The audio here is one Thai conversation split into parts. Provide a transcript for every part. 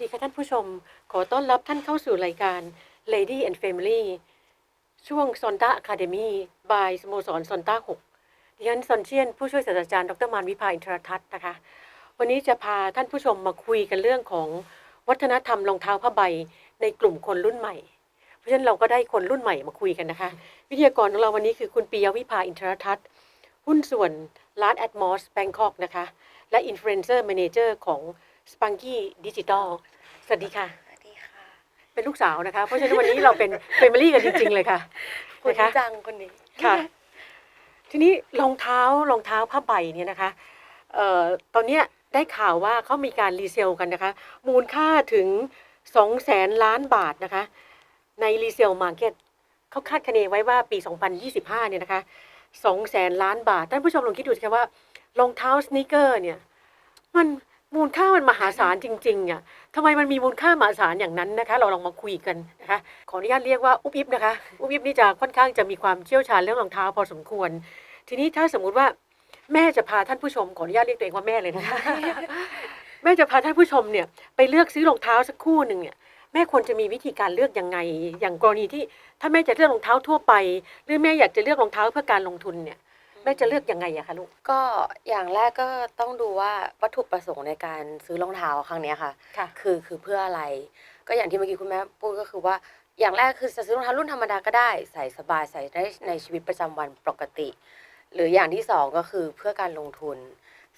ดีค่ะท่านผู้ชม ขอต้อนรับท่านเข้าสู่รายการ Lady and Family ช่วง Sonta Academy by สโมสร Sonta 6ดิฉันซอนเชียน ผู้ช่วยศาสตราจารย์ดรมานวิภาอินทรทัศน์นะคะ วันนี้จะพาท่านผู้ชมมาคุยกันเรื่องของวัฒนธรรมรองเท้าผ้าใบในกลุ่มคนรุ่นใหม่ เพราะฉะนั้นเราก็ได้คนรุ่นใหม่มาคุยกันนะคะ วิทยากรของเราวันนี้คือคุณปียวิภาอินทรทัศน์หุ้นส่วนร้าน Atmos Bangkok นะคะ และ Influencer Manager ของ Spunky Digital สวัสดีค่ะ สวัสดีค่ะ เป็นลูกสาวนะคะ เพราะฉะนั้นวันนี้เราเป็นเฟมิลี่กันจริง ๆ เลยค่ะคุณนะคะจังคนนี้ค่ะ ทีนี้รองเท้ารองเท้าผ้าใบเนี่ยนะคะเอ่อตอนเนี้ยได้ข่าวว่าเขามีการรีเซลกันนะคะ มูลค่าถึง2 0 0แสนล้านบาทนะคะ ในรีเซลมาร์เก็ตเขาคาดคะเนไว้ว่าปี 2025 เนี่ยนะคะ2 0 0แสนล้านบาท ท่านผู้ชมลองคิดดูสิคะว่ารองเท้าสน e เกอร์เนี่ย มัน มูลค่ามันมหาศาลจริงๆอะทำไมมันมีมูลค่ามหาศาลอย่างนั้นนะคะ เราลองมาคุยกันนะคะ ขออนุญาตเรียกว่าอุบอิบนะคะ อุบอิบนี่จะค่อนข้างจะมีความเชี่ยวชาญเรื่องรองเท้าพอสมควร ทีนี้ถ้าสมมุติว่าแม่จะพาท่านผู้ชม ขออนุญาตเรียกตัวเองว่าแม่เลยนะคะ แม่จะพาท่านผู้ชมเนี่ยไปเลือกซื้อรองเท้าสักคู่หนึ่งเนี่ยแม่ควรจะมีวิธีการเลือกยังไง อย่างกรณีที่ถ้าแม่จะเลือกรองเท้าทั่วไป หรือแม่อยากจะเลือกรองเท้าเพื่อการลงทุนเนี่ย แม่จะเลือกยังไงอะคะลูก ก็อย่างแรกก็ต้องดูว่าวัตถุประสงค์ในการซื้อรองเท้าครั้งเนี้ยค่ะ ค่ะ คือคือเพื่ออะไร ก็อย่างที่เมื่อกี้คุณแม่พูดก็คือว่า อย่างแรกคือจะซื้อรองเท้ารุ่นธรรมดาก็ได้ ใส่สบายใส่ได้ในชีวิตประจำวันปกติ หรืออย่างที่สองก็คือเพื่อการลงทุน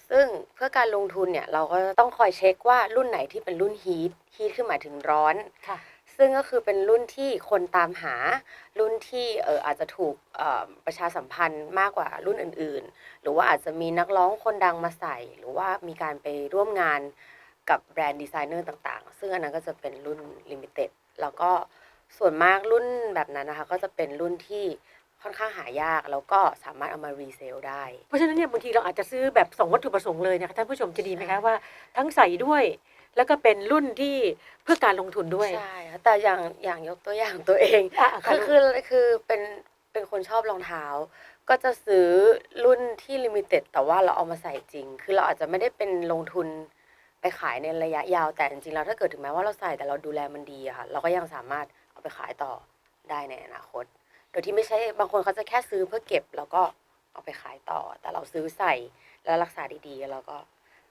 ซึ่งเพื่อการลงทุนเนี่ยเราก็ต้องคอยเช็คว่ารุ่นไหนที่เป็นรุ่นฮีทฮีทคือหมายถึงร้อน ค่ะ ซึ่งก็คือเป็นรุ่นที่คนตามหา รุ่นที่เอออาจจะถูกประชาสัมพันธ์มากกว่ารุ่นอื่นๆ หรือว่าอาจจะมีนักร้องคนดังมาใส่ หรือว่ามีการไปร่วมงานกับแบรนด์ดีไซเนอร์ต่างๆ ซึ่งอันนั้นก็จะเป็นรุ่นลิมิเต็ดแล้วก็ส่วนมากรุ่นแบบนั้นนะคะ ก็จะเป็นรุ่นที่ค่อนข้างหายากแล้วก็สามารถเอามารีเซลได้ เพราะฉะนั้นเนี่ยบางทีเราอาจจะซื้อแบบสองวัตถุประสงค์เลยนะคะท่านผู้ชมจะดีไหมคะว่าทั้งใส่ด้วย แล้วก็เป็นรุ่นที่เพื่อการลงทุนด้วย ใช่ค่ะแต่อย่างอย่างยกตัวอย่างตัวเองอะค่ะคือคือคือเป็นเป็นคนชอบรองเท้า ก็จะซื้อรุ่นที่ลิมิเต็ดแต่ว่าเราเอามาใส่จริง คือเราอาจจะไม่ได้เป็นลงทุนไปขายในระยะยาวแต่จริงๆแล้วถ้าเกิดถึงแม้ว่าเราใส่แต่เราดูแลมันดีอะค่ะ เราก็ยังสามารถเอาไปขายต่อได้ในอนาคต โดยที่ไม่ใช่บางคนเขาจะแค่ซื้อเพื่อเก็บ แล้วก็เอาไปขายต่อ แต่เราซื้อใส่แล้วรักษาดีๆ แล้วก็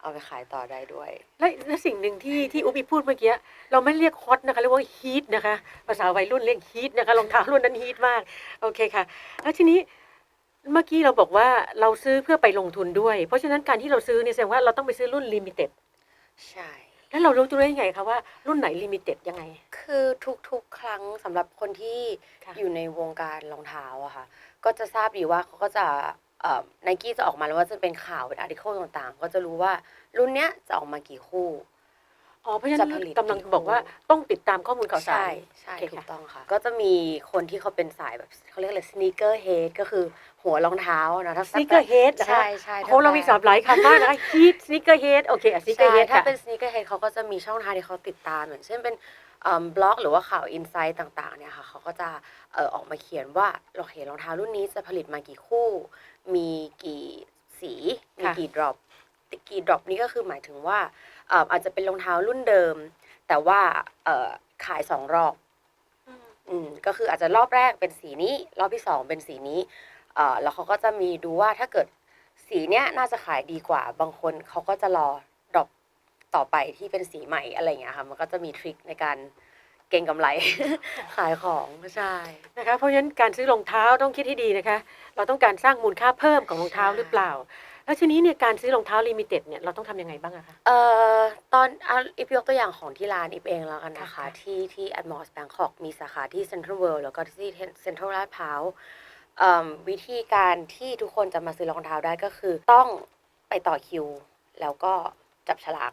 เอาไปขายต่อได้ด้วย และและสิ่งหนึ่งที่ที่อุ๊บอีพูดเมื่อกี้เราไม่เรียกฮอตนะคะเรียกว่าฮีทนะคะ ภาษาวัยรุ่นเรียกฮีทนะคะรองเท้ารุ่นนั้นฮีทมากโอเคค่ะ แล้วทีนี้เมื่อกี้เราบอกว่าเราซื้อเพื่อไปลงทุนด้วย เพราะฉะนั้นการที่เราซื้อเนี่ยแสดงว่าเราต้องไปซื้อรุ่นลิมิเต็ดใช่ แล้วเรารู้ตัวได้ยังไงคะว่ารุ่นไหนลิมิเต็ดยังไง คือทุกๆ ครั้งสำหรับคนที่ค่ะ อยู่ในวงการรองเท้าอะค่ะ ก็จะทราบดีว่าเขาก็จะ ไนกี้จะออกมาแล้วว่าจะเป็นข่าวเป็นอาร์ติเคิลต่างๆ ก็จะรู้ว่ารุ่นเนี้ยจะออกมากี่คู่ อ๋อเพราะฉะนั้นจะผลิตกำลังกี่บอกว่าต้องติดตามข้อมูลข่าวสารใช่ใช่โอเคถูค่ะกต้องค่ะ ก็จะมีคนที่เขาเป็นสายแบบเขาเรียกอะไรสน e เกอร์เฮดก็คือหัวรองเท้านะถ้าสนิเกอร์เฮดนะคะใช่ใช่โอ้เรามีศัพท์หลายคำมากนะคะฮีทสนิเกอร์เฮดโอเคสนิเกอใช่ร์เฮดถ้าค่ะเป็นสน e เกอร์เฮดเขาก็จะมีช่องทางที่เขาติดตามอย่างเช่นเป็นบล็อกหรือว่าข่าวอินไซต์ต่างๆเนี่ยค่ะเขาก็จะเอ่อออกมาเขียนว่าเราเห็นรองเท้ารุ่นนี้จะผลิตมากี่คู่ มีกี่สีมีค่ะกี่ดรอปกี่ดรอปนี้ก็คือหมายถึงว่าเอ่ออาจจะเป็นรองเท้ารุ่นเดิม แต่ว่าเอ่อขายสองรอบ อืมก็คืออาจจะรอบแรกเป็นสีนี้ รอบที่สองเป็นสีนี้เอ่อแล้วเขาก็จะมีดูว่าถ้าเกิดสีเนี้ยน่าจะขายดีกว่า บางคนเขาก็จะรอดรอปต่อไปที่เป็นสีใหม่อะไรอย่างเงี้ยค่ะ มันก็จะมีทริคในการ เก็งกำไร ขายของใช่ นะคะเพราะฉะนั้นการซื้อรองเท้าต้องคิดให้ดีนะคะ เราต้องการสร้างมูลค่าเพิ่มของรองเท้าหรือเปล่า แล้วทีนี้เนี่ยการซื้อรองเท้าลิมิเต็ดเนี่ยเราต้องทำยังไงบ้างอะคะ เอ่อตอนเอาอีฟยกตัวอย่างของที่ร้านอีฟเองแล้วกันนะคะ ค่ะ ที่ที่ Atmos Bangkok มีสาขาที่ Central World แล้วก็ที่ Central ลาดพร้าวเอิ่มวิธีการที่ทุกคนจะมาซื้อรองเท้าได้ก็คือต้องไปต่อคิว แล้วก็ จับฉลาก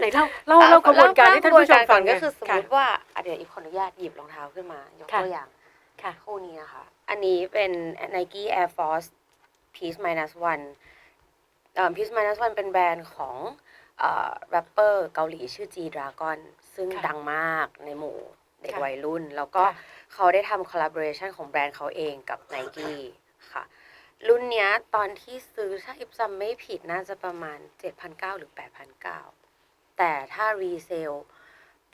ไหนเล่าเล่าเล่ากระบวนการให้ท่านผู้ชมฟังกระบวนการก่อนก็คือสมมติค่ะว่าอะเดี๋ยวอีฟขออนุญาตหยิบรองเท้าขึ้นมายกค่ะตัวอย่างค่ะคู่นี้นะคะ อันนี้เป็น Nike Air Force Peace Minus One เอ่อ Peace Minus One เป็นแบรนด์ของเอ่อแรปเปอร์เกาหลีชื่อ G Dragon ซึ่งค่ะดังมากในหมู่เด็กค่ะวัยรุ่น แล้วก็ค่ะเขาได้ทำ collaboration ของแบรนด์เขาเองกับ Nike ค่ะ รุ่นเนี้ยตอนที่ซื้อถ้าอิฟจำไม่ผิดน่าจะประมาณ 7,900 หรือ 8,900 แต่ถ้ารีเซล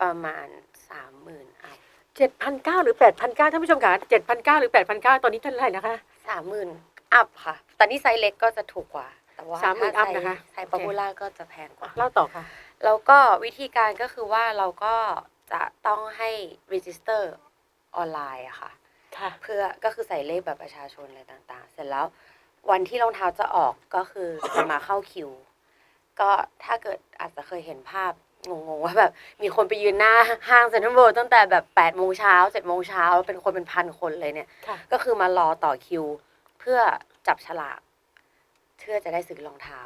ประมาณสามหมื่นอัพเจ็ดพันเก้าหรือแปดพันเก้าท่านผู้ชมคะเจ็ดพันเก้าหรือแปดพันเก้าตอนนี้เท่าไหร่นะคะสามหมื่นอัพค่ะ แต่นี่ไซส์เล็กก็จะถูกกว่า แต่ว่า30,000ถ้าอัพนะคะ ไซส์ป๊อปปูล่าก็จะแพงกว่า เล่าต่อค่ะ แล้วก็วิธีการก็คือว่าเราก็จะต้องให้ register ออนไลน์อะค่ะ ค่ะ เพื่อก็คือใส่เลขแบบประชาชนอะไรต่างๆ เสร็จแล้ววันที่รองเท้าจะออกก็คือจะมาเข้าคิว ก็ถ้าเกิดอาจจะเคยเห็นภาพงงๆว่าแบบมีคนไปยืนหน้าห้างเซ็นทรัลเวิลด์ตั้งแต่แบบ8ปดโมงเช้าเจ็ดโมงเช้าเป็นคนเป็นพันคนเลยเนี่ย ค่ะ ก็คือมารอต่อคิว เพื่อจับฉลากเพื่อจะได้ซื้อรองเท้า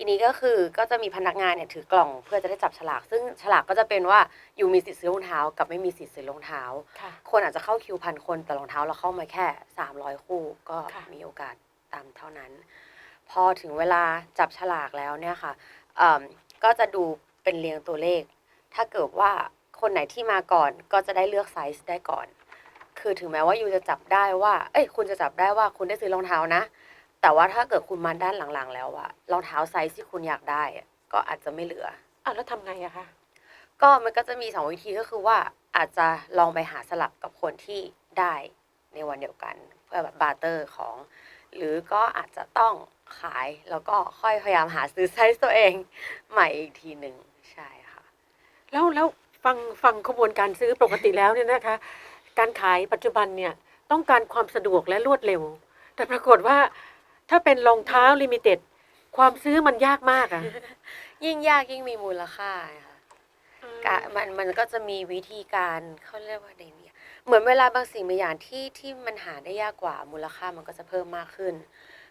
ทีนี้ก็คือก็จะมีพนักงานเนี่ยถือกล่องเพื่อจะได้จับฉลาก ซึ่งฉลากก็จะเป็นว่าอยู่มีสิทธิ์ซื้อรองเท้ากับไม่มีสิทธิ์ซื้อรองเท้า ค่ะ คนอาจจะเข้าคิวพันคนแต่รองเท้าเราเข้ามาแค่สามร้อยคู่ก็ค่ะ มีโอกาสตามเท่านั้น พอถึงเวลาจับฉลากแล้วเนี่ยค่ะเอิ่มก็จะดูเป็นเรียงตัวเลข ถ้าเกิดว่าคนไหนที่มาก่อนก็จะได้เลือกไซส์ได้ก่อน คือถึงแม้ว่ายูจะจับได้ว่า เอ้ยคุณจะจับได้ว่าคุณได้ซื้อรองเท้านะ แต่ว่าถ้าเกิดคุณมาด้านหลังๆ แล้วอะรองเท้าไซส์ที่คุณอยากได้อะก็อาจจะไม่เหลืออะแล้วทำไงอะคะ ก็มันก็จะมีสองวิธีก็คือว่าอาจจะลองไปหาสลับกับคนที่ได้ในวันเดียวกัน เพื่อแบบบาร์เตอร์ของ หรือก็อาจจะต้องขายแล้วก็ค่อยพยายามหาซื้อไซส์ตัวเอง ใหม่อีกทีหนึ่งใช่ค่ะ แล้วแล้วฟังฟังขบวนการซื้อปกติแล้วเนี่ยนะคะ การขายปัจจุบันเนี่ยต้องการความสะดวกและรวดเร็ว แต่ปรากฏว่า ถ้าเป็นรองเท้าลิมิเต็ดความซื้อมันยากมากอะยิ่งยากยิ่งมีมูลค่าค่ะกะมันมันก็จะมีวิธีการเขาเรียกว่าไงเนี่ยเหมือนเวลาบางสิ่งบางอย่างที่ที่มันหาได้ยากกว่ามูลค่ามันก็จะเพิ่มมากขึ้น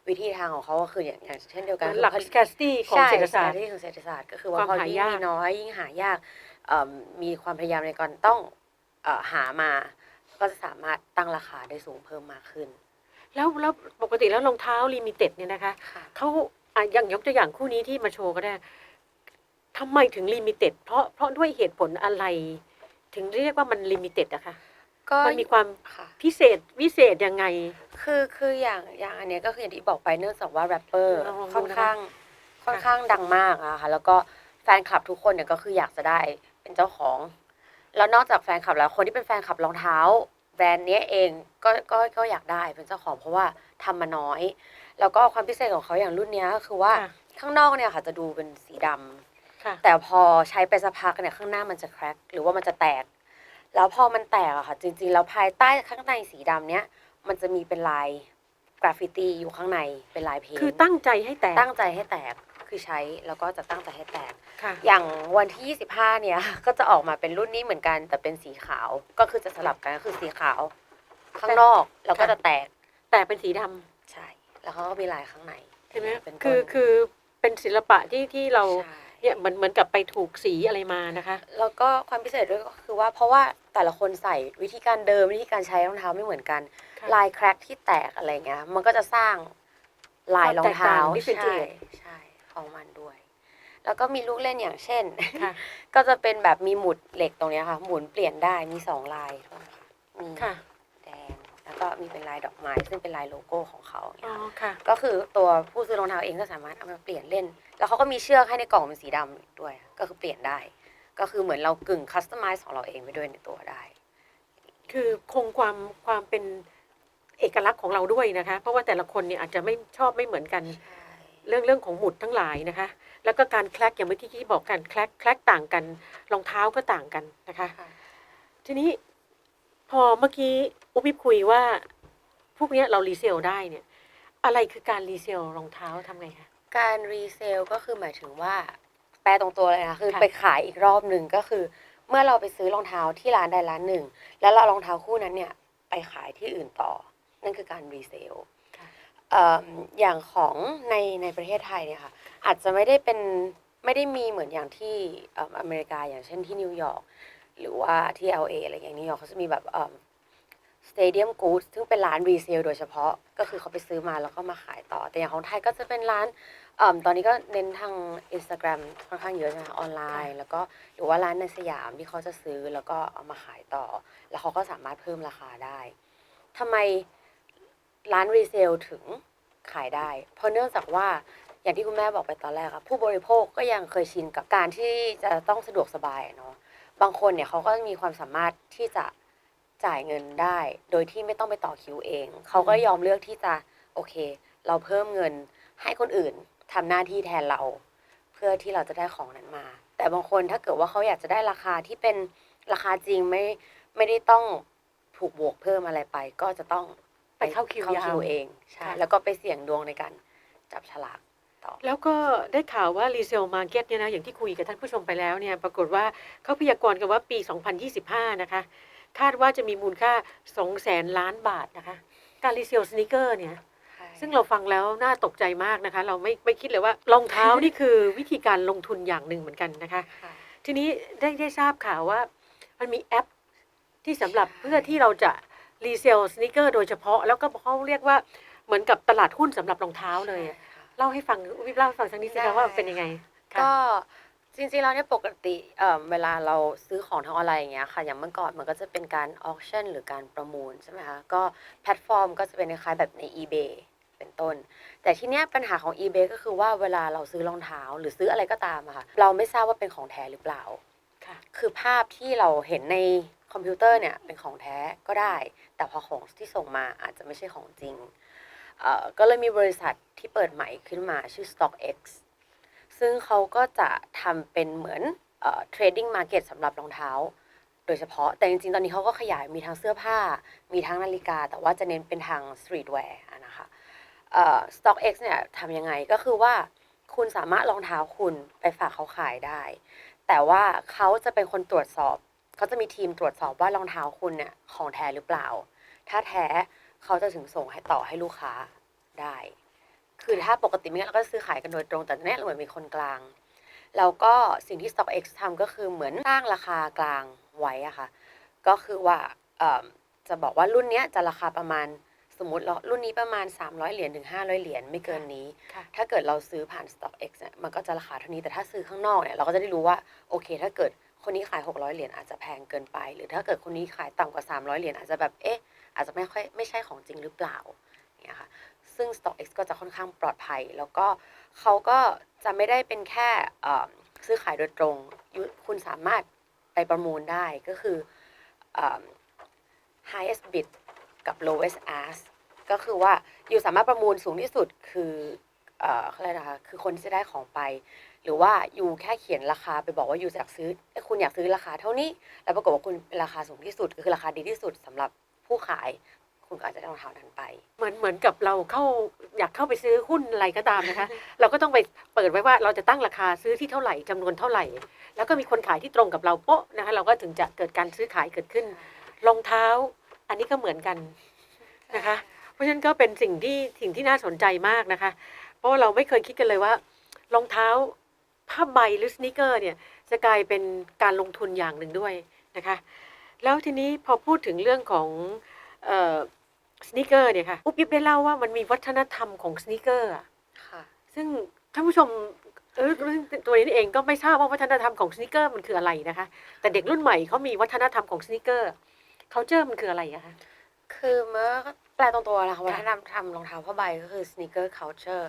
วิธีทางของเขาก็คืออย่างอย่างเช่นเดียวเหกันมือนหลักคือสแคสตี้ของใช่เศรษฐศาสตร์ที่ของเศรษฐศาสตร์ก็คือว่าความพอหายิ่งยากมีน้อยยิ่งหายากเอิ่มมีความพยายามในการต้องเอ่อหามาก็จะสามารถตั้งราคาได้สูงเพิ่มมากขึ้น แล้วแล้วปกติแล้วรองเท้าลิมิเต็ดเนี่ยนะคะค่ะ เขาอะอย่างยกตัวอย่างคู่นี้ที่มาโชว์ก็ได้ทำไมถึงลิมิเต็ดเพราะเพราะด้วยเหตุผลอะไร ถึงเรียกว่ามันลิมิเต็ดอะคะก็มันมีความค่ะ พิเศษวิเศษยังไง คือคืออย่างอย่างอันเนี้ยก็คืออย่างที่บอกไปเนื่องจากว่าแรปเปอร์ลองลองดูค่อนนะคะข้างค่อนข้างดังมากอะค่ะแล้วก็แฟนคลับทุกคนเนี่ยก็คืออยากจะได้เป็นเจ้าของ แล้วนอกจากแฟนคลับแล้วคนที่เป็นแฟนคลับรองเท้า แบรนด์เนี้ยเองก็ก็ก็อยากได้เป็นเจ้าของเพราะว่าทำมาน้อย แล้วก็ความพิเศษของเขาอย่างรุ่นเนี้ยก็คือว่าค่ะ ข้างนอกเนี่ยค่ะจะดูเป็นสีดำค่ะ แต่พอใช้ไปสักพักเนี่ยข้างหน้ามันจะแครกหรือว่ามันจะแตก แล้วพอมันแตกอะค่ะ จริงๆ แล้วภายใต้ข้างในสีดำเนี้ยมันจะมีเป็นลายกราฟฟิตี้อยู่ข้างในเป็นลายเพนคือตั้งใจให้แตก ตั้งใจให้แตก คือใช้แล้วก็จะตั้งใจให้แตก ค่ะ อย่างวันที่ 25 เนี่ย ก็จะออกมาเป็นรุ่นนี้เหมือนกันแต่เป็นสีขาว ก็คือจะสลับกันก็คือสีขาว ข้างนอกแล้วก็ค่ะจะแตก แต่เป็นสีดำใช่ แล้วเขาก็มีลายข้างในใช่ไหมเป็นต้นคือคือเป็นศิลปะที่ที่เราใช่ เนี่ยเหมือนเหมือนกับไปถูกสีอะไรมานะคะ แล้วก็ความพิเศษด้วยก็คือว่าเพราะว่าแต่ละคนใส่วิธีการเดิมวิธีการใช้รองเท้าไม่เหมือนกัน ค่ะ ลายแครกที่แตกอะไรเงี้ยมันก็จะสร้างลายรองเท้าความแตกต่างใช่ differentiate ใช่ ของมันด้วย แล้วก็มีลูกเล่นอย่างเช่น ค่ะ ก็จะเป็นแบบมีหมุดเหล็กตรงเนี้ยค่ะ หมุนเปลี่ยนได้มีสองลายโทษนะคะมีค่ะ แดงแล้วก็มีเป็นลายดอกไม้ซึ่งเป็นลายโลโก้ของเขาอ๋เนี่อยค่ะ ค่ะ ก็คือตัวผู้ซื้อรองเท้าเองก็สามารถเอามาเปลี่ยนเล่น แล้วเขาก็มีเชือกให้ในกล่องเป็นสีดำด้วย ก็คือเปลี่ยนได้ ก็คือเหมือนเรากึ่งคัสตอมไมซ์ของเราเองไปด้วยในตัวได้ คือคงความความเป็นเอกลักษณ์ของเราด้วยนะคะ เพราะว่าแต่ละคนเนี่ยอาจจะไม่ชอบไม่เหมือนกัน เรื่องเรื่องของหมุดทั้งหลายนะคะ แล้วก็การแคลกอย่างเมื่อกี้ที่บอกกันแคลกแคลกต่างกัน รองเท้าก็ต่างกันนะคะค่ะทีนี้พอเมื่อกี้อุ๊บอิบคุยว่า พวกเนี้ยเรารีเซลได้เนี่ย อะไรคือการรีเซลรองเท้าทำไงคะการรีเซลก็คือหมายถึงว่า แปลตรงตัวเลยนะคือค่ะไปขายอีกรอบหนึ่งก็คือ เมื่อเราไปซื้อรองเท้าที่ร้านใดร้านหนึ่ง แล้วเราเอารองเท้าคู่นั้นเนี่ย ไปขายที่อื่นต่อ นั่นคือการรีเซลค่ะ เอ่ออย่างของในในประเทศไทยเนี่ยค่ะอาจจะไม่ได้เป็นไม่ได้มีเหมือนอย่างที่เอิ่มอเมริกาอย่างเช่นที่นิวยอร์กหรือว่าที่ LA อะไรอย่างนิวยอร์กเขาจะมีแบบสเตเดียมกู๊ดซึ่งเป็นร้านรีเซลโดยเฉพาะก็คือเขาไปซื้อมาแล้วก็มาขายต่อ แต่อย่างของไทยก็จะเป็นร้านเอิ่มตอนนี้ก็เน้นทาง Instagram ค่อนข้างเยอะนะคะออนไลน์ แล้วก็หรือว่าร้านในสยามที่เขาจะซื้อแล้วก็เอามาขายต่อ แล้วเขาก็สามารถเพิ่มราคาได้ทำไม ร้านรีเซลถึงขายได้ เพราะเนื่องจากว่าอย่างที่คุณแม่บอกไปตอนแรกอะผู้บริโภคก็ยังเคยชินกับการที่จะต้องสะดวกสบายเนาะบางคนเนี่ยเขาก็มีความสามารถที่จะจ่ายเงินได้ โดยที่ไม่ต้องไปต่อคิวเอง เขาก็ยอมเลือกที่จะโอเค เราเพิ่มเงินให้คนอื่นทำหน้าที่แทนเรา เพื่อที่เราจะได้ของนั้นมา แต่บางคนถ้าเกิดว่าเขาอยากจะได้ราคาที่เป็นราคาจริงไม่ไม่ได้ต้องถูกบวกเพิ่มอะไรไป ก็จะต้อง ไปเข้าคิวยาว คิวเองใช่ค่ะ แล้วก็ไปเสี่ยงดวงในการจับฉลากต่อ แล้วก็ได้ข่าวว่ารีเซลมาร์เก็ตเนี่ยนะอย่างที่คุยกับท่านผู้ชมไปแล้วเนี่ยปรากฏว่าเขาพยากรณ์กันว่าปี 2025 นะคะ คาดว่าจะมีมูลค่า2แสนล้านบาทนะคะ การรีเซลสนิเกอร์เนี่ย ซึ่งเราฟังแล้วน่าตกใจมากนะคะ เราไม่ไม่คิดเลยว่ารองเท้า นี่คือวิธีการลงทุนอย่างหนึ่งเหมือนกันนะคะค่ะทีนี้ได้ได้ทราบข่าวว่า มันมีแอปที่สำหรับใช่ เพื่อที่เราจะ รีเซลสนิเกอร์โดยเฉพาะแล้วก็เขาเรียกว่าเหมือนกับตลาดหุ้นสำหรับรองเท้าเลยอะใช่ค่ะเล่าให้ฟังวิบเล่าให้ฟังสักนิดสิได้ คะว่าเป็นยังไงค่ะ ก็จริงๆแล้วเนี่ยปกติเอ่อเวลาเราซื้อของทางออนไลน์อย่างเงี้ยค่ะ อย่างเมื่อก่อนมันก็จะเป็นการออ c ชั่นหรือการประมูลใช่ไหมคะก็แพลตฟอร์มก็จะเป็นคล้ายๆแบบใน eBay เป็นต้น แต่ทีเนี้ยปัญหาของ eBay ก็คือว่าเวลาเราซื้อรองเท้าหรือซื้ออะไรก็ตามอะค่ะเราไม่ทราบว่าเป็นของแท้หรือเปล่า ค่ะ คือภาพที่เราเห็นใน คอมพิวเตอร์เนี่ยเป็นของแท้ก็ได้ แต่พอของที่ส่งมาอาจจะไม่ใช่ของจริง ก็เลยมีบริษัทที่เปิดใหม่ขึ้นมาชื่อ StockX ซึ่งเขาก็จะทำเป็นเหมือนเอ่อ trading market สำหรับรองเท้า โดยเฉพาะแต่จริงๆ ตอนนี้เขาก็ขยายมีทั้งเสื้อผ้า มีทั้งนาฬิกา แต่ว่าจะเน้นเป็นทาง streetwear อะนะคะเอ่อ StockX เนี่ยทำยังไงก็คือว่าคุณสามารถรองเท้าคุณไปฝากเขาขายได้ แต่ว่าเขาจะเป็นคนตรวจสอบ เขาจะมีทีมตรวจสอบว่ารองเท้าคุณเนี่ยของแท้หรือเปล่า ถ้าแท้เขาจะถึงส่งให้ต่อให้ลูกค้าได้ คือถ้าปกติไม่งั้นเราก็ซื้อขายกันโดยตรงแต่เนี้ยเราเหมือนมีคนกลาง แล้วก็สิ่งที่ StockX ทำก็คือเหมือนสร้างราคากลางไว้อะค่ะ ก็คือว่าเอิ่มจะบอกว่ารุ่นเนี้ยจะราคาประมาณสมมติเรารุ่นนี้ประมาณ 300 เหรียญถึง 500 เหรียญไม่เกินนี้ค่ะถ้าเกิดเราซื้อผ่าน StockX เนี่ยมันก็จะราคาเท่านี้แต่ถ้าซื้อข้างนอกเนี่ยเราก็จะได้รู้ว่าโอเค ถ้าเกิด คนนี้ขาย 600 เหรียญอาจจะแพงเกินไป หรือถ้าเกิดคนนี้ขายต่ำกว่า 300 เหรียญอาจจะแบบเอ๊ะอาจจะไม่ค่อยไม่ใช่ของจริงหรือเปล่าเนี่ยค่ะซึ่ง StockX ก็จะค่อนข้างปลอดภัย แล้วก็เขาก็จะไม่ได้เป็นแค่ซื้อขายโดยตรง คุณสามารถไปประมูลได้ก็คืออ highest bid กับ lowest ask ก็คือว่าอยู่สามารถประมูลสูงที่สุดคือเอ่อเขาเรียกนะคะคือคนที่จะได้ของไป หรือว่าอยู่แค่เขียนราคาไปบอกว่าอยู่อยากซื้อคุณอยากซื้อราคาเท่านี้ แล้วปรากฏว่าคุณเป็นราคาสูงที่สุดก็คือราคาดีที่สุดสำหรับผู้ขายคุณก็อาจจะได้รองเท้านั้นไป เหมือนเหมือนกับเราเข้าอยากเข้าไปซื้อหุ้นอะไรก็ตามนะคะ เราก็ต้องไปเปิดไว้ว่าเราจะตั้งราคาซื้อที่เท่าไหร่จำนวนเท่าไหร่ แล้วก็มีคนขายที่ตรงกับเราโป๊ะนะคะ เราก็ถึงจะเกิดการซื้อขายเกิดขึ้นรองเท้า อันนี้ก็เหมือนกันนะคะ เพราะฉะนั้นก็เป็นสิ่งที่สิ่งที่น่าสนใจมากนะคะ เพราะว่าเราไม่เคยคิดกันเลยว่ารองเท้า ผ้าใบหรือสนิเกอร์เนี่ยจะกลายเป็นการลงทุนอย่างหนึ่งด้วยนะคะ แล้วทีนี้พอพูดถึงเรื่องของเอ่อสนิเกอร์เนี่ยค่ะอุ๊บยิบได้เล่าว่ามันมีวัฒนธรรมของสนิเกอร์อะค่ะ ซึ่งท่านผู้ชมเออตัวนี้เองก็ไม่ทราบว่าวัฒนธรรมของสนิเกอร์มันคืออะไรนะคะ แต่เด็กรุ่นใหม่เขามีวัฒนธรรมของสนิเกอร์เขาเจอมันคืออะไรอะคะคือเมื่อแปลตรงตัวนะคะค่ะวัฒนธรรมทำรองเท้าผ้าใบก็คือ sneaker culture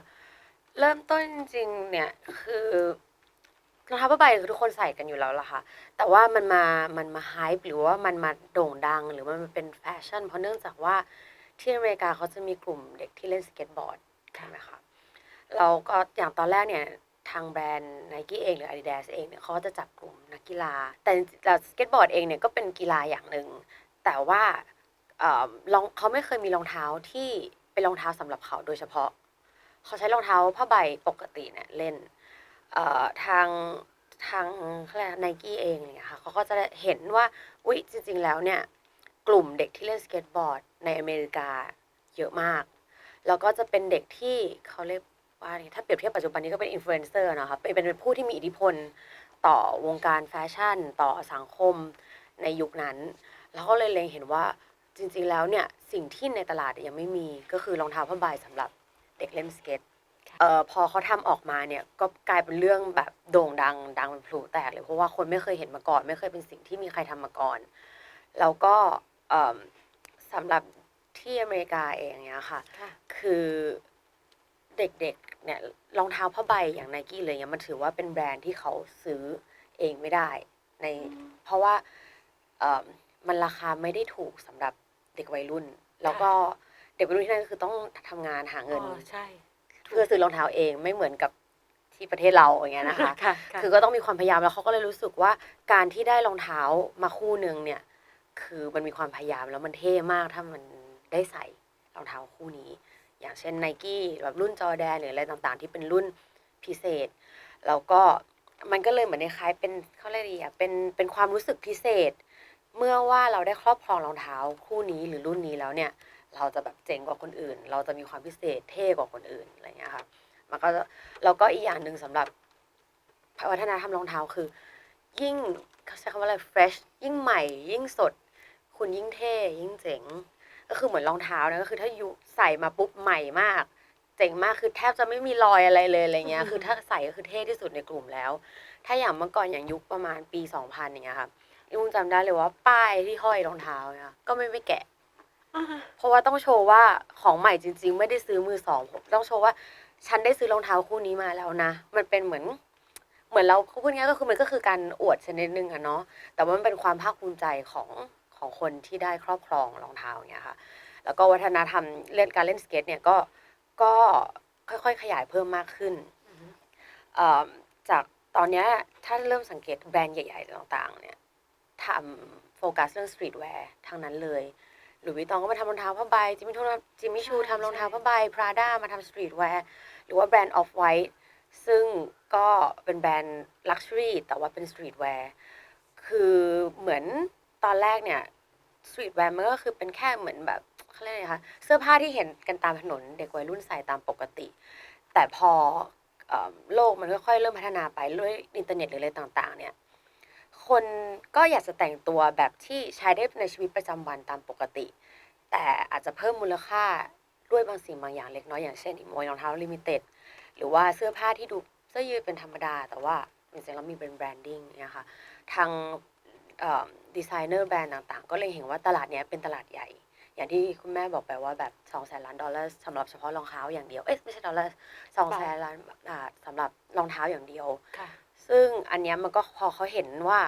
เริ่มต้นจริงๆเนี่ยคือ รองเท้าผ้าใบคือทุกคนใส่กันอยู่แล้วล่ะค่ะ แต่ว่ามันมา มันมาไฮป์หรือว่ามันมาโด่งดัง หรือมันมาเป็นแฟชั่น เพราะเนื่องจากว่าที่อเมริกาเขาจะมีกลุ่มเด็กที่เล่นสเก็ตบอร์ดใช่ไหมคะเราก็อย่างตอนแรกเนี่ยทางแบรนด์ Nike เองหรือ Adidas เองเนี่ยเขาจะจับกลุ่มนักกีฬา แต่สเก็ตบอร์ดเองเนี่ยก็เป็นกีฬาอย่างหนึ่ง แต่ว่าเออรองเขาไม่เคยมีรองเท้าที่เป็นรองเท้าสำหรับเขาโดยเฉพาะ เขาใช้รองเท้าผ้าใบปกติเนี่ยเล่น เอ่อทางทางไนกี้เองเนี่ยค่ะเขาก็จะเห็นว่าอุ๊ยจริง ๆ แล้วเนี่ยกลุ่มเด็กที่เล่นสเก็ตบอร์ดในอเมริกาเยอะมาก แล้วก็จะเป็นเด็กที่เขาเรียกว่าถ้าเปรียบเทียบปัจจุบันนี้ก็เป็นอินฟลูเอนเซอร์นะคะเป็นเป็นผู้ที่มีอิทธิพลต่อวงการแฟชั่น ต่อสังคมในยุคนั้น แล้วก็เลยเล็งเห็นว่าจริงๆแล้วเนี่ยสิ่งที่ในตลาดยังไม่มีก็คือรองเท้าผ้าใบสำหรับเด็กเล่นสเก็ต เอ่อพอเขาทำออกมาเนี่ยก็กลายเป็นเรื่องแบบโด่งดัง ดังเป็นพลุแตกเลยเพราะว่าคนไม่เคยเห็นมาก่อน ไม่เคยเป็นสิ่งที่มีใครทำมาก่อน แล้วก็เอิ่มสำหรับที่อเมริกาเองเนี่ยค่ะ ค่ะคือเด็กๆเนี่ยรองเท้าผ้าใบอย่างไนกี้เลยเนี่ยมันถือว่าเป็นแบรนด์ที่เขาซื้อเองไม่ได้ในเพราะว่าเอ่อมันราคาไม่ได้ถูกสำหรับเด็กวัยรุ่น แล้วก็เด็กวัยรุ่นที่นั่นก็คือต้องทำงานหาเงิน อ๋อใช่ เพื่อซื้อรองเท้าเองไม่เหมือนกับที่ประเทศเราอย่างเงี้ยนะคะค่ะค่ะคือก็ต้องมีความพยายามแล้วเขาก็เลยรู้สึกว่าการที่ได้รองเท้ามาคู่หนึ่งเนี่ย คือมันมีความพยายามแล้วมันเท่มากถ้ามันได้ใส่รองเท้าคู่นี้ อย่างเช่นไนกี้แบบรุ่นจอแดนหรืออะไรต่างๆ ที่เป็นรุ่นพิเศษแล้วก็มันก็เลยเหมือนคล้ายๆเป็นเขาเรียกดีอะเป็นเป็นความรู้สึกพิเศษ เมื่อว่าเราได้ครอบครองรองเท้าคู่นี้หรือรุ่นนี้แล้วเนี่ย เราจะแบบเจ๋งกว่าคนอื่น เราจะมีความพิเศษเท่กว่าคนอื่นอะไรอย่างเงี้ยค่ะมันก็แล้วก็อีกอย่างหนึ่งสำหรับวัฒนธรรมรองเท้าคือ ยิ่งเขาใช้คำว่าอะไร fresh ยิ่งใหม่ ยิ่งสด คุณยิ่งเท่ ยิ่งเจ๋ง ก็คือเหมือนรองเท้านะก็คือถ้ายุใส่มาปุ๊บใหม่มาก เจ๋งมากคือแทบจะไม่มีรอยอะไรเลยอะไรเงี้ยอืมคือถ้าใส่ก็คือเท่ที่สุดในกลุ่มแล้ว ถ้าอย่างเมื่อก่อนอย่างยุคประมาณปี 2000อย่างเงี้ยค่ะลุงจำได้เลยว่าป้ายที่ห้อยรองเท้าเนี่ยก็ไม่ไม่แกะ อ่าเพราะว่าต้องโชว์ว่าของใหม่จริง ๆ ไม่ได้ซื้อมือสองผมต้องโชว์ว่า ฉันได้ซื้อรองเท้าคู่นี้มาแล้วนะ มันเป็นเหมือน เหมือนเราพูดง่ายๆก็คือมันก็คือการอวดชนิดนึงอะเนาะแต่ว่ามันเป็นความภาคภูมิใจของของคนที่ได้ครอบครองรองเท้าอย่างเงี้ยค่ะ แล้วก็วัฒนธรรมเล่นการเล่นสเก็ตเนี่ยก็ก็ค่อยๆ ขยายเพิ่มมากขึ้นเอ่อจากตอนเนี้ยถ้าเริ่มสังเกตแบรนด์ใหญ่ ๆ ต่างๆ เนี่ยทำโฟกัสเรื่องสตรีทแวร์ทั้งนั้นเลย หลุยส์วิตตองก็มาทำรองเท้าผ้าใบจิมมี่ทูจิมมี่ชูใช่ทำรองเท้าใช่ผ้าใบพราด้ามาทำสตรีทแวร์หรือว่าแบรนด์ออฟไวท์ซึ่งก็เป็นแบรนด์ลักชัวรี่แต่ว่าเป็นสตรีทแวร์คือเหมือนตอนแรกเนี่ยสตรีทแวร์มันก็คือเป็นแค่เหมือนแบบเขาเรียกอะไรคะเสื้อผ้าที่เห็นกันตามถนนเด็กวัยรุ่นใส่ตามปกติ แต่พอเอ่อโลกมันค่อยๆเริ่มพัฒนาไปด้วยอินเทอร์เน็ตหรืออะไรต่าง ๆ เนี่ย คนก็อยากจะแต่งตัวแบบที่ใช้ได้ในชีวิตประจำวันตามปกติ แต่อาจจะเพิ่มมูลค่าด้วยบางสิ่งบางอย่างเล็กน้อยอย่างเช่นมวยรองเท้าลิมิเต็ดหรือว่าเสื้อผ้าที่ดูเสื้อยืดเป็นธรรมดา แต่ว่าจริงๆแล้วมีเป็นแบรนดิ้งเนี่ยค่ะทางดีไซเนอร์แบรนด์ต่างๆ ก็เลยเห็นว่าตลาดเนี้ยเป็นตลาดใหญ่ อย่างที่คุณแม่บอกไปว่าแบบ2องแสนล้านดอลลาร์สำหรับเฉพาะรองเท้าอย่างเดียว เอ๊ะไม่ใช่ดอลลาร์สองแสนล้านบาทสำหรับรองเท้าอย่างเดียวค่ะ ซึ่งอันเนี้ยมันก็พอเขาเห็นว่า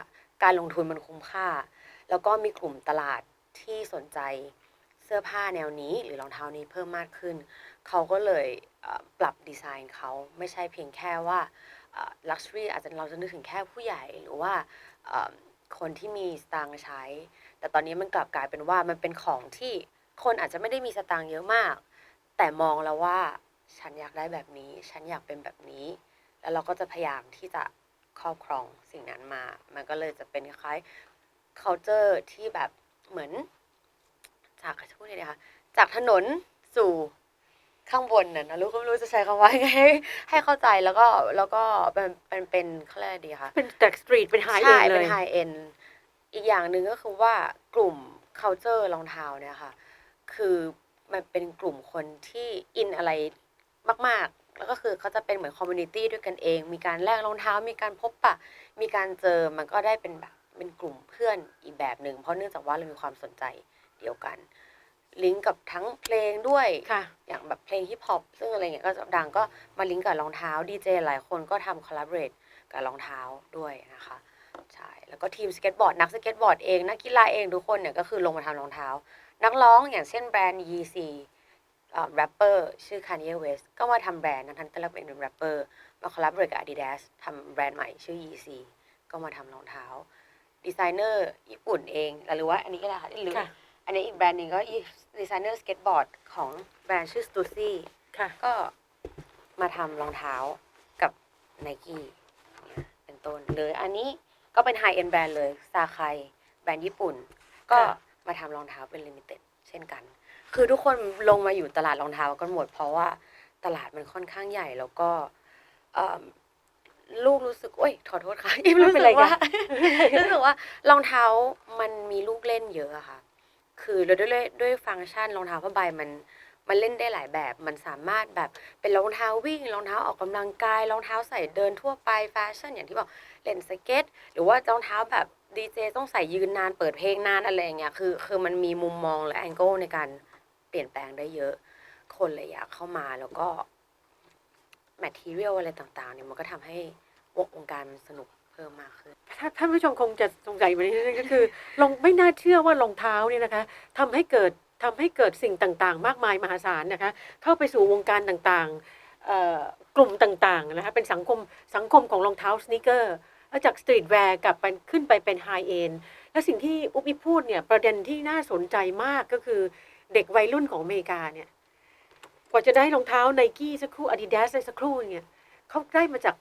การลงทุนมันคุ้มค่า แล้วก็มีกลุ่มตลาดที่สนใจเสื้อผ้าแนวนี้หรือรองเท้านี้เพิ่มมากขึ้น เขาก็เลยปรับดีไซน์เขาไม่ใช่เพียงแค่ว่าลักชัวรี่อาจจะเราจะนึกถึงแค่ผู้ใหญ่หรือว่าคนที่มีสตางค์ใช้ แต่ตอนนี้มันกลับกลายเป็นว่ามันเป็นของที่คนอาจจะไม่ได้มีสตางค์เยอะมาก แต่มองแล้วว่าฉันอยากได้แบบนี้ ฉันอยากเป็นแบบนี้ แล้วเราก็จะพยายามที่จะ ครอบครองสิ่งนั้นมา มันก็เลยจะเป็นคล้าย culture ที่แบบเหมือน จากจะพูดยังไงดีคะจากถนนสู่ข้างบนน่ะนะรู้ก็ไม่รู้จะใช้คำว่ายังไงให้ให้เข้าใจแล้วก็แล้วก็เป็นเป็นเป็นเขาเรียกอะไรดีคะเป็นจากสตรีทเป็นไฮเอ็ใช่นเลเป็นยไฮเอ็นอีกอย่างหนึ่งก็คือว่ากลุ่ม culture รองเท้าเนี่ยค่ะ คือมันเป็นกลุ่มคนที่อินอะไรมากๆ แล้วก็คือเขาจะเป็นเหมือนคอมมูนิตี้ด้วยกันเอง มีการแลกรองเท้า มีการพบปะ มีการเจอ มันก็ได้เป็นแบบเป็นกลุ่มเพื่อนอีกแบบหนึ่ง เพราะเนื่องจากว่าเรามีความสนใจเดียวกัน ลิงก์กับทั้งเพลงด้วย ค่ะ อย่างแบบเพลงฮิปฮอปซึ่งอะไรเงี้ยก็ดังก็มาลิงก์กับรองเท้าดีเจหลายคนก็ทำคอลลาบเรตกับรองเท้าด้วยนะคะ ใช่ แล้วก็ทีมสเก็ตบอร์ดนักสเก็ตบอร์ดเองนักกีฬาเองทุกคนเนี่ยก็คือลงมาทำรองเท้า นักร้องอย่างเช่นแบรนด์ Yeezy แรปเปอร์ชื่อ Kanye West ก็มาทำแบรนด์นั้นทันตอนแรกเป็นแรปเปอร์มาคอลลาบเรตกับ Adidas ทำแบรนด์ใหม่ชื่อ Yeezy ก็มาทำรองเท้า ดีไซเนอร์ญี่ปุ่นเองหรือว่าอันนี้ก็ได้ค่ะหรือค่ะอันนี้อีกแบรนด์หนึงก็ดีไซเนอร์สเก็ตบอร์ดของแบรนด์ชื่อ Stussy ค่ะก็มาทำรองเท้ากับไนกี้เป็นต้นเลยอันนี้ก็เป็นไฮเอ็นแบรนด์เลยซาไคแบรนด์ญี่ปุ่น ก็ค่ะมาทำรองเท้าเป็นลิมิเต็ดเช่นกัน คือทุกคนลงมาอยู่ตลาดรองเท้ากันหมด เพราะว่าตลาดมันค่อนข้างใหญ่แล้วก็เอิ่มลูกรู้สึกโอ้ยขอโทษค่ะอิ่มไม่รู้เป็สึนกไรว่าค่ะรู้สึกว่ารองเท้ามันมีลูกเล่นเยอะอะค่ะ คือด้วยด้วยด้วยฟังก์ชันรองเท้าผ้าใบมันมันเล่นได้หลายแบบ มันสามารถแบบเป็นรองเท้าวิ่งรองเท้าออกกำลังกายรองเท้าใส่เดินทั่วไปแฟชั่นอย่างที่บอกเล่นสเก็ต หรือว่ารองเท้าแบบดีเจต้องใส่ยืนนานเปิดเพลงนานอะไรอย่างเงี้ยคือคือมันมีมุมมองและแองเกิลในการ เปลี่ยนแปลงได้เยอะ คนเลยอยากเข้ามาแล้วก็แมทเทียลอะไรต่างๆเนี่ยมันก็ทำให้วงการมันสนุกเพิ่มมากขึ้นถ้าท่านผู้ชมคงจะสงสัยแบบนี้ก็คือลงไม่น่าเชื่อว่ารองเท้าเนี่ยนะคะทำให้เกิดทำให้เกิดสิ่งต่างๆ มากมายมหาศาลนะคะ เข้าไปสู่วงการต่างๆกลุ่มต่างๆนะคะเป็นสังคมสังคมของรองเท้าสน e เกอร์แล้วจากสตรีทแวร์กลับไปขึ้นไปเป็นไฮเอ็นและสิ่งที่อุ๊บอิพูดเนี่ยประเด็นที่น่าสนใจมากก็คือ เด็กวัยรุ่นของอเมริกาเนี่ยกว่าจะได้รองเท้าไนกี้สักครู่อาดิดาสสักครู่เนี่ยเขาได้มาจาก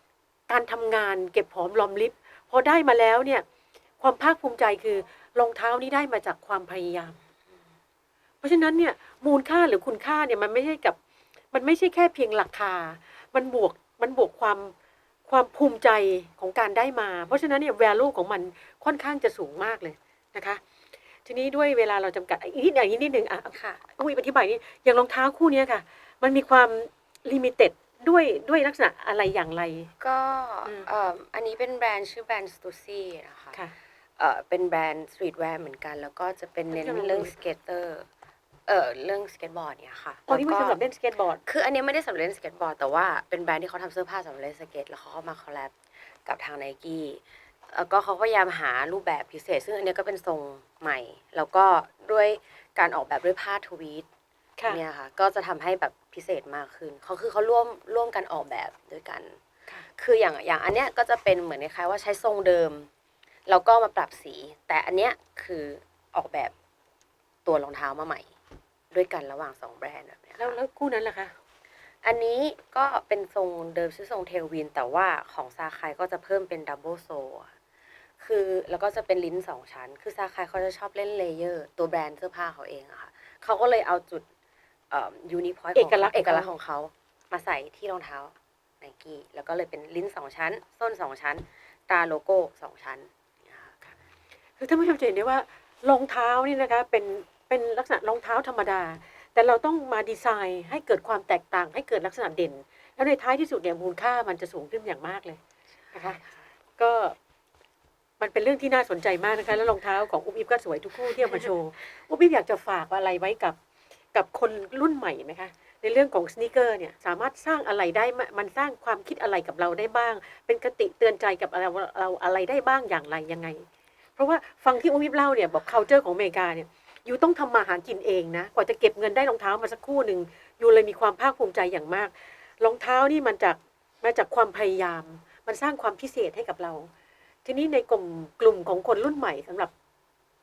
การทำงานเก็บหอมรอมริบพอได้มาแล้วเนี่ยความภาคภูมิใจคือรองเท้านี้ได้มาจากความพยายาม เพราะฉะนั้นเนี่ยมูลค่าหรือคุณค่าเนี่ยมันไม่ใช่กับ มันไม่ใช่แค่เพียงราคา มันบวกมันบวกความความภูมิใจของการได้มา เพราะฉะนั้นเนี่ย value ของมันค่อนข้างจะสูงมากเลยนะคะ ทีนี้ด้วยเวลาเราจำกัดอีกนิดอีกนิดนึงอะค่ะอุ้ยอธิบายนี่อย่างรองเท้าคู่เนี้ยค่ะ มันมีความลิมิเต็ดด้วยด้วยลักษณะอะไรอย่างไร ก็อืมเอ่ออันนี้เป็นแบรนด์ชื่อแบรนด์สตูซี่นะคะค่ะเอ่อเป็นแบรนด์สตรีทแวร์เหมือนกัน แล้วก็จะเป็นเน้นแล้วจะเรื่องมีสเก็ตเตอร์เอ่อเรื่องสเก็ตบอร์ดเนี่ยค่ะตอนนี้ไม่แล้วก็สำหรับเล่นสเก็ตบอร์ด คืออันเนี้ยไม่ได้สำหรับเล่นสเก็ตบอร์ด แต่ว่าเป็นแบรนด์ที่เขาทำเสื้อผ้าสำหรับเล่นสเก็ต แล้วเขาก็มาคอลแลบกับทางไนกี้ แล้วก็เขาพยายามหารูปแบบพิเศษ ซึ่งอันเนี้ยก็เป็นทรงใหม่ แล้วก็ด้วยการออกแบบด้วยผ้าทวีตค่ะเนี่ยค่ะ ก็จะทำให้แบบพิเศษมากขึ้นเขาคือเขาร่วมร่วมกันออกแบบด้วยกันค่ะคืออย่างอย่างอันเนี้ยก็จะเป็นเหมือนคล้ายๆว่าใช้ทรงเดิม แล้วก็มาปรับสี แต่อันเนี้ยคือออกแบบตัวรองเท้ามาใหม่ ด้วยกันระหว่างสองแบรนด์แบบเนี้ยแล้วค่ะแล้วคู่นั้นล่ะคะอันนี้ก็เป็นทรงเดิมชื่อทรงเทลวิน แต่ว่าของซาคายก็จะเพิ่มเป็นดับเบิลโซ คือแล้วก็จะเป็นลิ้นสองชั้น คือซาคายเขาจะชอบเล่นเลเยอร์ ตัวแบรนด์เสื้อผ้าเขาเองอะค่ะเขาก็เลยเอาจุดยูนิพอยต์เอกลักษณ์เอกลักษณ์ของเขามาใส่ที่รองเท้าไนกี้แล้วก็เลยเป็นลิ้นสองชั้น ส้นสองชั้นตราโลโก้สองชั้นนะคะคือท่านผู้ชมจะเห็นได้ว่ารองเท้านี่นะคะเป็นเป็นลักษณะรองเท้าธรรมดา แต่เราต้องมาดีไซน์ให้เกิดความแตกต่างให้เกิดลักษณะเด่น แล้วในท้ายที่สุดเนี่ยมูลค่ามันจะสูงขึ้นอย่างมากเลยนะคะก็ มันเป็นเรื่องที่น่าสนใจมากนะคะ แล้วรองเท้าของอุ๊บอิ๊บก็สวยทุกคู่ที่เอามาโชว์ อุ๊บอิ๊บอยากจะฝากอะไรไว้กับกับคนรุ่นใหม่ไหมคะ ในเรื่องของสน e เกอร์เนี่ยสามารถสร้างอะไรได้มะมันสร้างความคิดอะไรกับเราได้บ้าง เป็นคติเตือนใจกับเราเราอะไรได้บ้างอย่างไรยังไง เพราะว่าฟังที่อุ๊บอิ๊บเล่าเนี่ยบอก culture ของอเมริกาเนี่ยยูต้องทำมาหากินเองนะกว่าจะเก็บเงินได้รองเท้ามาสักคู่หนึ่งยูเลยมีความภาคภูมิใจอย่างมากรองเท้านี่มันจากมาจากความพยายาม มันสร้างความพิเศษให้กับเรา ทีนี้ในกลุ่มกลุ่มของคนรุ่นใหม่สำหรับ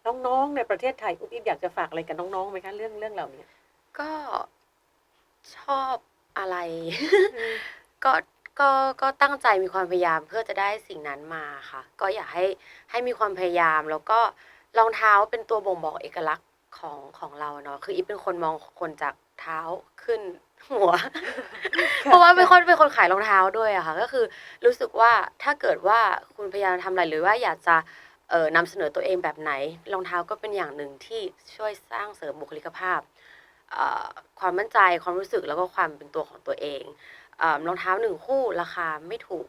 น้องๆในประเทศไทยอุ๊บอิ๊บอยากจะฝากอะไรกับน้องๆไหมคะเรื่องเรื่องเหล่านี้ก็ชอบอะไรก็ก็ก็ตั้งใจมีความพยายามเพื่อจะได้สิ่งนั้นมาค่ะ ก็อยากให้ให้มีความพยายาม แล้วก็รองเท้าเป็นตัวบ่งบอกเอกลักษณ์ของของเราเนาะคืออีฟเป็นคนมองคนจากเท้าขึ้น หัว เพราะว่าเป็นคนเป็นคนขายรองเท้าด้วยอะค่ะ ก็คือรู้สึกว่าถ้าเกิดว่าคุณพยายามทำอะไรหรือว่าอยากจะเอ่อนำเสนอตัวเองแบบไหน รองเท้าก็เป็นอย่างหนึ่งที่ช่วยสร้างเสริมบุคลิกภาพเอ่อความมั่นใจความรู้สึกแล้วก็ความเป็นตัวของตัวเองเอ่อรองเท้าหนึ่งคู่ราคาไม่ถูก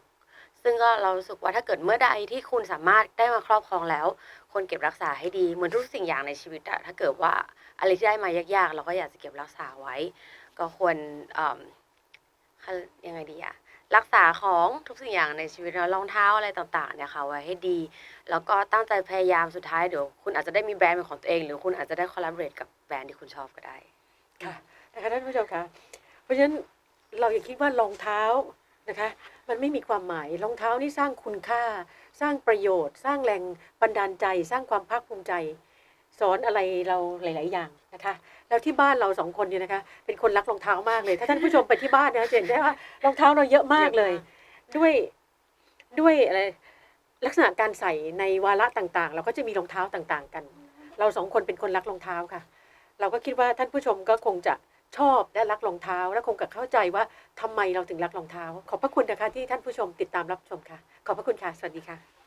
ซึ่งก็เรารู้สึกว่าถ้าเกิดเมื่อใดที่คุณสามารถได้มาครอบครองแล้วควรเก็บรักษาให้ดีเหมือนทุกสิ่งอย่างในชีวิตอะถ้าเกิดว่าอะไรที่ได้มายากๆ เราก็อยากจะเก็บรักษาไว้ ก็ควรยังไงดีอะรักษาของทุกสิ่งอย่างในชีวิตเรารองเท้าอะไรต่างๆเนี่ยค่ะไว้ให้ดี แล้วก็ตั้งใจพยายามสุดท้ายเดี๋ยว คุณอาจจะได้มีแบรนด์เป็นของตัวเอง หรือคุณอาจจะได้คอลลาบเรทกับแบรนด์ที่คุณชอบก็ได้ค่ะนะคะท่านผู้ชมคะเพราะฉะนั้นเราอย่าคิดว่ารองเท้านะคะมันไม่มีความหมายรองเท้านี่สร้างคุณค่า สร้างประโยชน์ สร้างแรงบันดาลใจ สร้างความภาคภูมิใจ สอนอะไรเราหลาย ๆ อย่างนะคะแล้วที่บ้านเราสองคนเนี่ยนะคะ เป็นคนรักรองเท้ามากเลย ถ้าท่านผู้ชมไปที่บ้านนะจะเห็นได้ว่ารองเท้าเราเยอะมากเลย ด้วยด้วยอะไรลักษณะการใส่ในวาระต่าง ๆ เราก็จะมีรองเท้าต่าง ๆ กัน เราสองคนเป็นคนรักรองเท้าค่ะ เราก็คิดว่าท่านผู้ชมก็คงจะชอบและรักรองเท้า และคงจะเข้าใจว่าทำไมเราถึงรักรองเท้า ขอบพระคุณนะคะที่ท่านผู้ชมติดตามรับชมค่ะ ขอบพระคุณค่ะ สวัสดีค่ะ